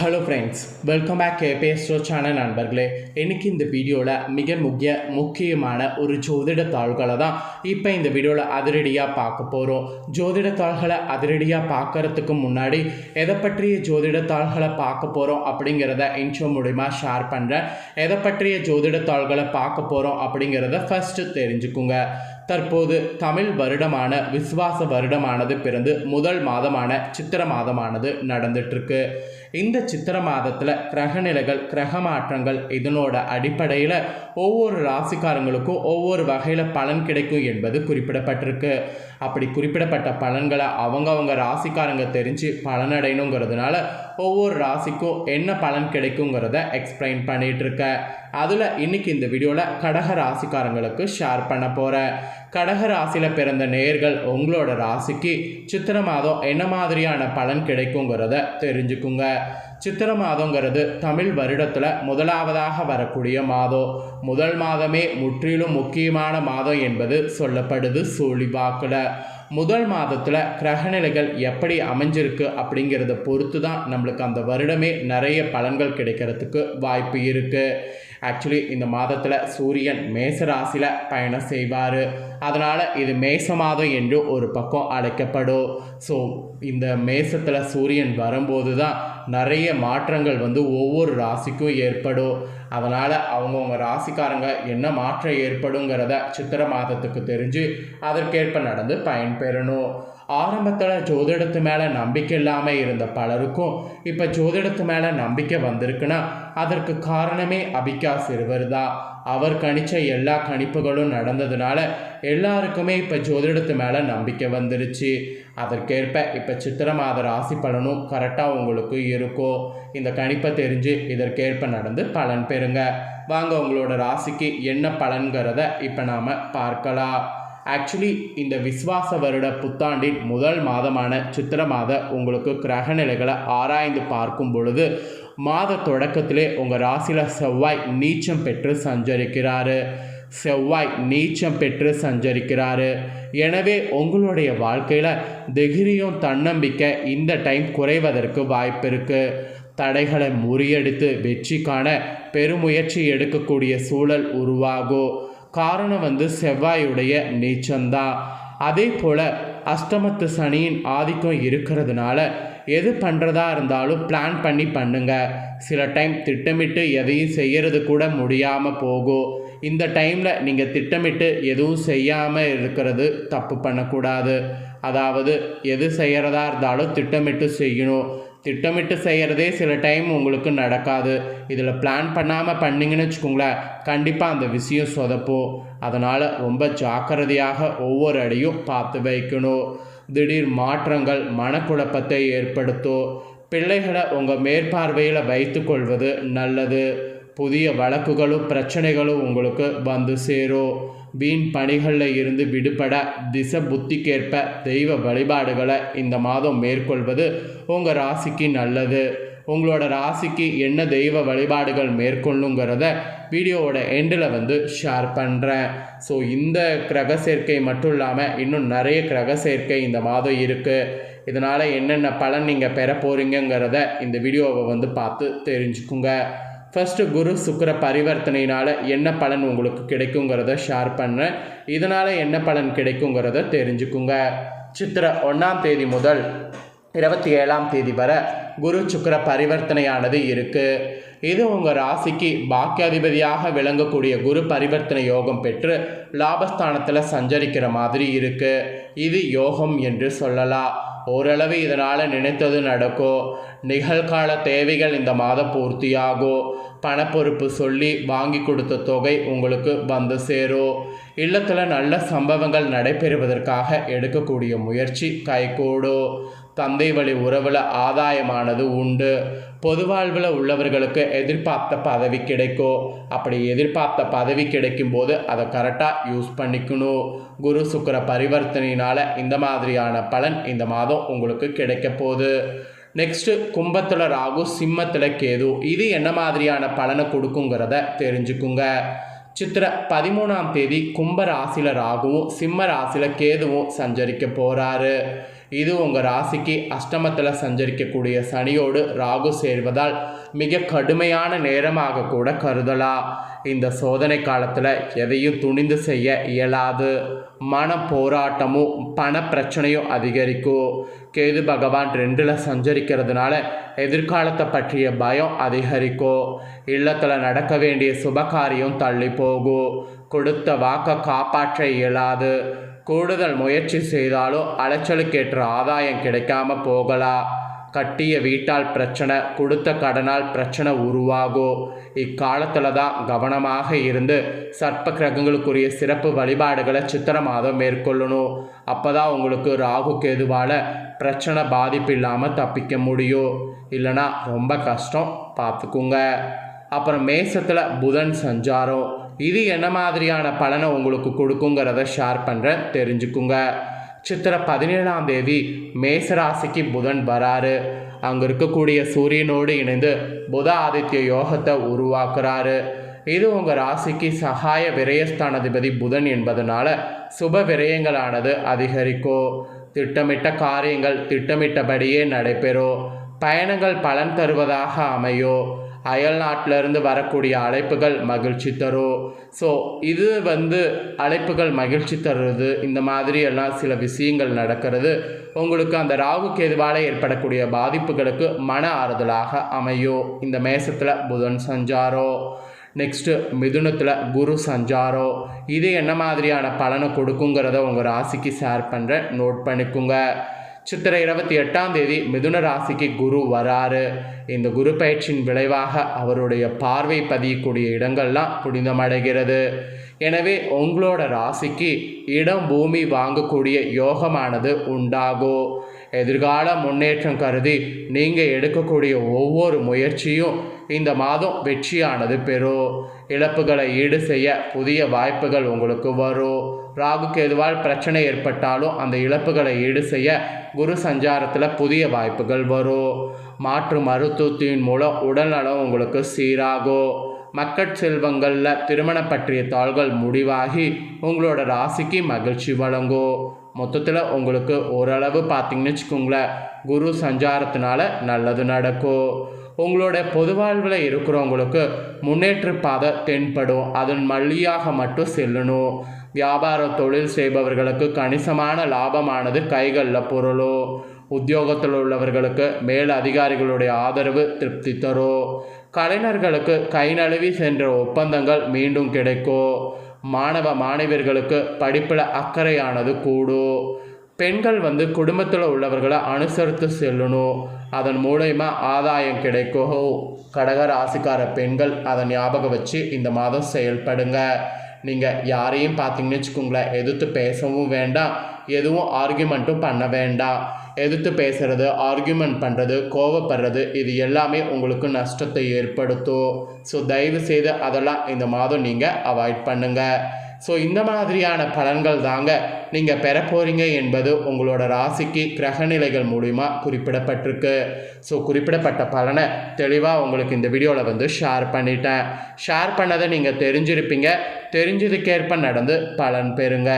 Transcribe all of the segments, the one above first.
Hello friends welcome back கேபிஎஸ்டோ channel நண்பர்களே. எனக்கு இந்த வீடியோவில் மிக முக்கிய முக்கியமான ஒரு ஜோதிட தாள்களை தான் இப்போ இந்த வீடியோவில் அதிரடியாக பார்க்க போகிறோம் ஜோதிட தாள்களை அதிரடியாக பார்க்கறதுக்கு முன்னாடி எதை பற்றிய ஜோதிட தாள்களை பார்க்க போகிறோம் அப்படிங்கிறத இன்ட்ரோ மூலிமா ஷேர் பண்ணுறேன் எதை பற்றிய ஜோதிட தாள்களை பார்க்க போகிறோம் அப்படிங்கிறத ஃபஸ்ட்டு தெரிஞ்சுக்குங்க. தற்போது தமிழ் வருடமான விஸ்வாச வருடமானது பிறந்து முதல் மாதமான சித்திர மாதமானது நடந்துட்டுருக்கு இந்த சித்திர மாதத்தில் கிரகநிலைகள் கிரக மாற்றங்கள் இதனோட அடிப்படையில் ஒவ்வொரு ராசிக்காரங்களுக்கும் ஒவ்வொரு வகையில் பலன் கிடைக்கும் என்பது குறிப்பிடப்பட்டிருக்கு. அப்படி குறிப்பிடப்பட்ட பலன்களை அவங்கவங்க ராசிக்காரங்க தெரிஞ்சு பலனடையணுங்கிறதுனால ஒவ்வொரு ராசிக்கும் என்ன பலன் கிடைக்குங்கிறத எக்ஸ்பிளைன் பண்ணிகிட்ருக்க அதில் இன்னைக்கு இந்த வீடியோவில் கடக ராசிக்காரங்களுக்கு ஷேர் பண்ண போகிறேன் கடக ராசியில் பிறந்த நேர்கள் உங்களோட ராசிக்கு சித்திர மாதம் என்ன மாதிரியான பலன் கிடைக்குங்கிறத தெரிஞ்சுக்குங்க. சித்திர மாதங்கிறது தமிழ் வருடத்தில் முதலாவதாக வரக்கூடிய மாதம். முதல் மாதமே முற்றிலும் முக்கியமான மாதம் என்பது சொல்லப்படுது சோழிவாக்கில் முதல் மாதத்தில் கிரகநிலைகள் எப்படி அமைஞ்சிருக்கு அப்படிங்கிறத பொறுத்து தான் நம்மளுக்கு அந்த வருடமே நிறைய பலன்கள் கிடைக்கிறதுக்கு வாய்ப்பு இருக்குது ஆக்சுவலி இந்த மாதத்தில் சூரியன் மேச ராசியில் பயணம் செய்வார். அதனால் இது மேச மாதம் என்று ஒரு பக்கம் அழைக்கப்படும். ஸோ இந்த மேசத்தில் சூரியன் வரும்போது தான் நிறைய மாற்றங்கள் வந்து ஒவ்வொரு ராசிக்கும் ஏற்படும். அதனால் அவங்கவுங்க ராசிக்காரங்க என்ன மாற்றம் ஏற்படுங்கிறத சித்திர மாதத்துக்கு தெரிஞ்சு அதற்கேற்ப நடந்து பயன்பெறணும். ஆரம்பத்தில் ஜோதிடத்து மேலே நம்பிக்கை இல்லாமல் இருந்த பலருக்கும் இப்போ ஜோதிடத்து மேலே நம்பிக்கை வந்திருக்குன்னா அதற்கு காரணமே அபிகா சிறுவர் தான் அவர் கணிச்ச எல்லா கணிப்புகளும் நடந்ததுனால எல்லாருக்குமே இப்போ ஜோதிடத்து மேலே நம்பிக்கை வந்துருச்சு. அதற்கேற்ப இப்போ சித்திர மாத ராசி பலனும் கரெக்டாக உங்களுக்கு இருக்கும் இந்த கணிப்பை தெரிஞ்சு இதற்கேற்ப நடந்து பலன் பெறுங்க. வாங்க உங்களோட ராசிக்கு என்ன பலன்கிறத இப்போ நாம் பார்க்கலாம். ஆக்சுவலி இந்த விஸ்வாச வருட புத்தாண்டின் முதல் மாதமான சித்திர மாத உங்களுக்கு கிரக நிலைகளை ஆராய்ந்து பார்க்கும் பொழுது மாத தொடக்கத்திலே உங்கள் ராசியில் செவ்வாய் நீச்சம் பெற்று சஞ்சரிக்கிறாரு. செவ்வாய் நீச்சம் பெற்று சஞ்சரிக்கிறாரு. எனவே உங்களுடைய வாழ்க்கையில் திகிரியும் தன்னம்பிக்கை இந்த டைம் குறைவதற்கு வாய்ப்பு இருக்குது தடைகளை முறியடித்து வெற்றி காண பெருமுயற்சி எடுக்கக்கூடிய சூழல் உருவாகும் காரணம் வந்து செவ்வாயுடைய நீச்சம்தான். அதே போல் அஷ்டமத்து சனியின் ஆதிக்கம் இருக்கிறதுனால எது பண்ணுறதா இருந்தாலும் பிளான் பண்ணி பண்ணுங்க. சில டைம் திட்டமிட்டு எதையும் செய்கிறது கூட முடியாமல் போகும். இந்த டைமில் நீங்கள் திட்டமிட்டு எதுவும் செய்யாமல் இருக்கிறது தப்பு பண்ணக்கூடாது. அதாவது எது செய்கிறதா இருந்தாலும் திட்டமிட்டு செய்யணும். திட்டமிட்டு செய்கிறதே சில டைம் உங்களுக்கு நடக்காது. இதில் பிளான் பண்ணாமல் பண்ணிங்கன்னு வச்சுக்கோங்களேன் கண்டிப்பாக அந்த விஷயம் சொதப்போம். அதனால் ரொம்ப ஜாக்கிரதையாக ஒவ்வொரு அடியும் பார்த்து வைக்கணும். திடீர் மாற்றங்கள் மனக்குழப்பத்தை ஏற்படுத்தும் பிள்ளைகளை உங்கள் மேற்பார்வையில் வைத்து கொள்வது நல்லது. புதிய வழக்குகளும் பிரச்சனைகளும் உங்களுக்கு வந்து சேரும் வீண் பணிகளில் இருந்து விடுபட திசை புத்திக்கேற்ப தெய்வ வழிபாடுகளை இந்த மாதம் மேற்கொள்வது உங்கள் ராசிக்கு நல்லது. உங்களோட ராசிக்கு என்ன தெய்வ வழிபாடுகள் மேற்கொள்ளுங்கிறத வீடியோவோட எண்டில் வந்து ஷேர் பண்ணுறேன் ஸோ இந்த கிரக சேர்க்கை மட்டும் இல்லாமல் இன்னும் நிறைய கிரக சேர்க்கை இந்த மாதம் இருக்குது இதனால் என்னென்ன பலன் நீங்கள் பெற போகிறீங்கிறத இந்த வீடியோவை வந்து பார்த்து தெரிஞ்சுக்குங்க. ஃபஸ்ட்டு குரு சுக்கர பரிவர்த்தனையினால் என்ன பலன் உங்களுக்கு கிடைக்குங்கிறத ஷேர் பண்ணுறேன் இதனால் என்ன பலன் கிடைக்குங்கிறத தெரிஞ்சுக்குங்க. சித்திர ஒன்றாம் தேதி முதல் இருபத்தி ஏழாம் தேதி வரை குரு சுக்கர பரிவர்த்தனையானது இருக்குது இது உங்கள் ராசிக்கு பாக்கியாதிபதியாக விளங்கக்கூடிய குரு பரிவர்த்தனை யோகம் பெற்று லாபஸ்தானத்தில் சஞ்சரிக்கிற மாதிரி இருக்குது இது யோகம் என்று சொல்லலாம். ஓரளவு இதனால் நினைத்தது நடக்கும். நிகழ்கால தேவைகள் இந்த மாதம் பூர்த்தியாகும். பணப்பொறுப்பு சொல்லி வாங்கி கொடுத்த தொகை உங்களுக்கு வந்து சேரும். இல்லத்தில் நல்ல சம்பவங்கள் நடைபெறுவதற்காக எடுக்கக்கூடிய முயற்சி கைகூடும். தந்தை வழி உறவில் ஆதாயமானது உண்டு. பொது வாழ்வில் உள்ளவர்களுக்கு எதிர்பார்த்த பதவி கிடைக்கும். அப்படி எதிர்பார்த்த பதவி கிடைக்கும் போது அதை கரெக்டாக யூஸ் பண்ணிக்கணும். குரு சுக்கர பரிவர்த்தனையினால் இந்த மாதிரியான பலன் இந்த மாதம் உங்களுக்கு கிடைக்க போகுது. நெக்ஸ்ட்டு கும்பத்தில் ராகு சிம்மத்தில் கேது. இது என்ன மாதிரியான பலனை கொடுக்குங்கிறத தெரிஞ்சுக்குங்க. சித்திர பதிமூணாம் தேதி கும்ப ராசியில் ராகுவும் சிம்ம ராசியில் கேதுவும் சஞ்சரிக்க போகிறாரு இது உங்கள் ராசிக்கு அஷ்டமத்தில் சஞ்சரிக்கக்கூடிய சனியோடு ராகு சேர்வதால் மிக கடுமையான நேரமாக கூட கருதலாம் இந்த சோதனை காலத்தில் எதையும் துணிந்து செய்ய இயலாது. மன போராட்டமும் பண பிரச்சனையும் அதிகரிக்கும். கேது பகவான் ரெண்டில் சஞ்சரிக்கிறதுனால எதிர்காலத்தை பற்றிய பயம் அதிகரிக்கும். இல்லத்தில் நடக்க வேண்டிய சுபகாரியம் தள்ளி போகும். கொடுத்த வாக்கை காப்பாற்ற இயலாது. கூடுதல் முயற்சி செய்தாலும் அலைச்சலுக்கேற்ற ஆதாயம் கிடைக்காம போகலாம் கட்டிய வீட்டால் பிரச்சனை கொடுத்த கடனால் பிரச்சனை உருவாகும் இக்காலத்தில் தான் கவனமாக இருந்து சர்ப்ப கிரகங்களுக்குரிய சிறப்பு வழிபாடுகளை சித்திர மாதம் மேற்கொள்ளணும். அப்போ தான் உங்களுக்கு ராகு கேதுவால் பிரச்சனை பாதிப்பு இல்லாமல் தப்பிக்க முடியும் இல்லைனா ரொம்ப கஷ்டம் பார்த்துக்குங்க. அப்புறம் மேசத்தில் புதன் சஞ்சாரம். இது என்ன மாதிரியான பலனை உங்களுக்கு கொடுக்குங்கிறத ஷேர் பண்ணுறேன் தெரிஞ்சுக்குங்க. சித்திரை பதினேழாம் தேதி மேசராசிக்கு புதன் வராரு. அங்கே இருக்கக்கூடிய சூரியனோடு இணைந்து புத ஆதித்ய யோகத்தை உருவாக்குறாரு. இது உங்கள் ராசிக்கு சகாய விரயஸ்தானாதிபதி புதன் என்பதனால சுப விரயங்களானது அதிகரிக்கும் திட்டமிட்ட காரியங்கள் திட்டமிட்டபடியே நடைபெறும் பயணங்கள் பலன் தருவதாக அமையும் அயல் நாட்டிலேருந்து வரக்கூடிய அழைப்புகள் மகிழ்ச்சி தரும் ஸோ இது வந்து அழைப்புகள் மகிழ்ச்சி தருவது இந்த மாதிரி எல்லாம் சில விஷயங்கள் நடக்கிறது. உங்களுக்கு அந்த ராகு கேதுவால் ஏற்படக்கூடிய பாதிப்புகளுக்கு மன ஆறுதலாக அமையும் இந்த மேசத்தில் புதன் சஞ்சாரம் நெக்ஸ்ட்டு மிதுனத்தில் குரு சஞ்சாரம் இது என்ன மாதிரியான பலனை கொடுக்குங்கிறத உங்கள் ராசிக்கு ஷேர் பண்ணுறேன் நோட் பண்ணிக்கோங்க. சித்திரை இருபத்தி எட்டாம் தேதி மிதுன ராசிக்கு குரு வராரு. இந்த குரு பயிற்சியின் விளைவாக அவருடைய பார்வை பதியக்கூடிய இடங்கள்லாம் புனிதமடைகிறது. எனவே உங்களோட ராசிக்கு இடம் பூமி வாங்கக்கூடிய யோகமானது உண்டாகும் எதிர்கால முன்னேற்றம் கருதி நீங்கள் எடுக்கக்கூடிய ஒவ்வொரு முயற்சியும் இந்த மாதம் வெற்றியானது பெறும் இழப்புகளை ஈடு செய்ய புதிய வாய்ப்புகள் உங்களுக்கு வரும் ராகு கேதுவால் பிரச்சனை ஏற்பட்டாலும் அந்த இழப்புகளை ஈடு செய்ய குரு சஞ்சாரத்தில் புதிய வாய்ப்புகள் வரும் மாற்று மருத்துவத்தின் மூலம் உடல்நலம் உங்களுக்கு சீராகும் மக்கட் செல்வங்களில் திருமணம் பற்றிய தாள்கள் முடிவாகி உங்களோட ராசிக்கு மகிழ்ச்சி வழங்கும் மொத்தத்தில் உங்களுக்கு ஓரளவு பார்த்தீங்கன்னு வச்சுக்கோங்களேன் குரு சஞ்சாரத்தினால நல்லது நடக்கும் உங்களோட பொது வாழ்வில் இருக்கிறவங்களுக்கு முன்னேற்ற பாதை தென்படும். அதன் மல்லியாக மட்டும் செல்லணும். வியாபார தொழில் செய்பவர்களுக்கு கணிசமான லாபமானது கைகளில் பொருளும். உத்தியோகத்தில் உள்ளவர்களுக்கு மேல் அதிகாரிகளுடைய ஆதரவு திருப்தி தரும். கலைஞர்களுக்கு கை நழுவி சென்ற ஒப்பந்தங்கள் மீண்டும் கிடைக்கும். மாணவ மாணவியர்களுக்கு படிப்பில் அக்கறையானது கூடும். பெண்கள் வந்து குடும்பத்தில் உள்ளவர்களை அனுசரித்து செல்லணும். அதன் மூலயமா ஆதாயம் கிடைக்கும். கடக ராசிக்கார பெண்கள் அதை ஞாபகம் வச்சு இந்த மாதம் செயல்படுங்க. நீங்கள் யாரையும் பார்த்தீங்கன்னு வச்சுக்கோங்களேன் எதிர்த்து பேசவும் வேண்டாம் எதுவும் ஆர்கியூமெண்ட்டும் பண்ண வேண்டாம். எதிர்த்து பேசுகிறது ஆர்கியூமெண்ட் பண்ணுறது கோவப்படுறது இது எல்லாமே உங்களுக்கு நஷ்டத்தை ஏற்படுத்தும். ஸோ தயவு செய்து அதெல்லாம் இந்த மாதம் நீங்கள் அவாய்ட் பண்ணுங்கள் ஸோ இந்த மாதிரியான பலன்கள் தாங்க நீங்கள் பெற போகிறீங்க என்பது உங்களோட ராசிக்கு கிரகநிலைகள் மூலிமா குறிப்பிடப்பட்டிருக்கு. ஸோ குறிப்பிடப்பட்ட பலனை தெளிவாக உங்களுக்கு இந்த வீடியோவில் வந்து ஷேர் பண்ணிட்டேன். ஷேர் பண்ணதை நீங்கள் தெரிஞ்சிருப்பீங்க. தெரிஞ்சதுக்கேற்ப நடந்து பலன் பெறுங்க.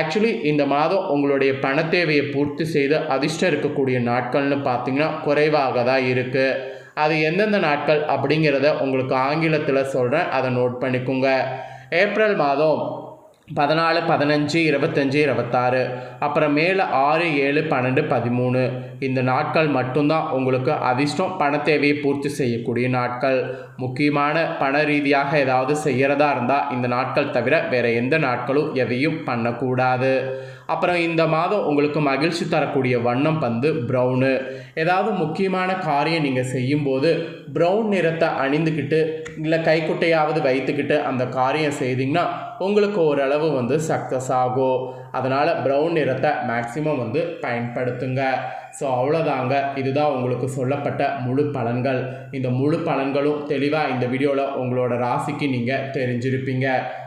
ஆக்சுவலி இந்த மாதம் உங்களுடைய பண தேவையை பூர்த்தி செய்து அதிர்ஷ்டம் இருக்கக்கூடிய நாட்கள்னு பார்த்தீங்கன்னா குறைவாக தான் இருக்குது அது எந்தெந்த நாட்கள் அப்படிங்கிறத உங்களுக்கு ஆங்கிலத்தில் சொல்கிறேன் அதை நோட் பண்ணிக்கோங்க. ஏப்ரல் மாதம் பதினாலு பதினஞ்சு இருபத்தஞ்சி இருபத்தாறு அப்புறம் மேலே ஆறு ஏழு பன்னெண்டு பதிமூணு. இந்த நாட்கள் மட்டும்தான் உங்களுக்கு அதிர்ஷ்டம் பண தேவையை பூர்த்தி செய்யக்கூடிய நாட்கள். முக்கியமான பண ரீதியாக ஏதாவது செய்கிறதா இருந்தால் இந்த நாட்கள் தவிர வேறு எந்த நாட்களும் எதையும் பண்ணக்கூடாது. அப்புறம் இந்த மாதம் உங்களுக்கு மகிழ்ச்சி தரக்கூடிய வண்ணம் வந்து ப்ரௌனு ஏதாவது முக்கியமான காரியம் நீங்கள் செய்யும்போது ப்ரௌன் நிறத்தை அணிந்துக்கிட்டு இல்லை கைக்குட்டையாவது வைத்துக்கிட்டு அந்த காரியம் செய்தீங்கன்னா உங்களுக்கு ஓரளவு வந்து சக்ஸஸ் ஆகும். அதனால் ப்ரௌன் நிறத்தை மேக்ஸிமம் வந்து பயன்படுத்துங்க. ஸோ அவ்வளோதாங்க இதுதான் உங்களுக்கு சொல்லப்பட்ட முழு பலன்கள். இந்த முழு பலன்களும் தெளிவாக இந்த வீடியோவில் உங்களோட ராசிக்கு நீங்கள் தெரிஞ்சிருப்பீங்க.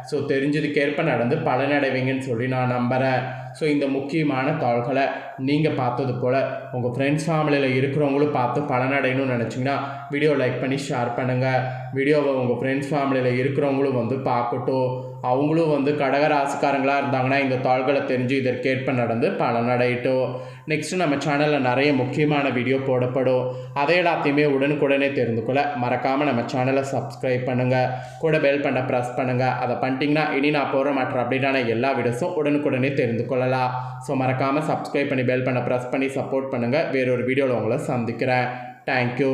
ஸோ தெரிஞ்சதுக்கேற்ப நடந்து பலனடைவீங்கன்னு சொல்லி நான் நம்புகிறேன் ஸோ இந்த முக்கியமான தாள்களை நீங்கள் பார்த்தது போல் உங்கள் ஃப்ரெண்ட்ஸ் ஃபேமிலியில் இருக்கிறவங்களும் பார்த்து பலனடையணும்னு நினச்சிங்கன்னா வீடியோ லைக் பண்ணி ஷேர் பண்ணுங்கள் வீடியோவை உங்கள் ஃப்ரெண்ட்ஸ் ஃபேமிலியில் இருக்கிறவங்களும் வந்து பார்க்கட்டும். அவங்களும் வந்து கடகராசிக்காரங்களாக இருந்தாங்கன்னா இந்த தாள்களை தெரிஞ்சு இதற்கேற்ப நடந்து பலனடையட்டும் நெக்ஸ்ட்டு நம்ம சேனலில் நிறைய முக்கியமான வீடியோ போடப்படும். அதை எல்லாத்தையுமே உடனுக்குடனே தெரிந்து கொள்ள மறக்காமல் நம்ம சேனலை சப்ஸ்கிரைப் பண்ணுங்கள் கூட பெல் பண்ண ப்ரெஸ் பண்ணுங்கள் அதை பண்ணிட்டீங்கன்னா இனி நான் போகிற மற்ற அப்படின்னா எல்லா வீடியோஸும் உடனுக்குடனே தெரிந்து கொள்ளலாம். ஸோ மறக்காமல் சப்ஸ்கிரைப் பண்ணி பெல் பண்ண ப்ரெஸ் பண்ணி சப்போர்ட் பண்ணுங்கள் வேறொரு வீடியோவில் உங்களை சந்திக்கிறேன். தேங்க்யூ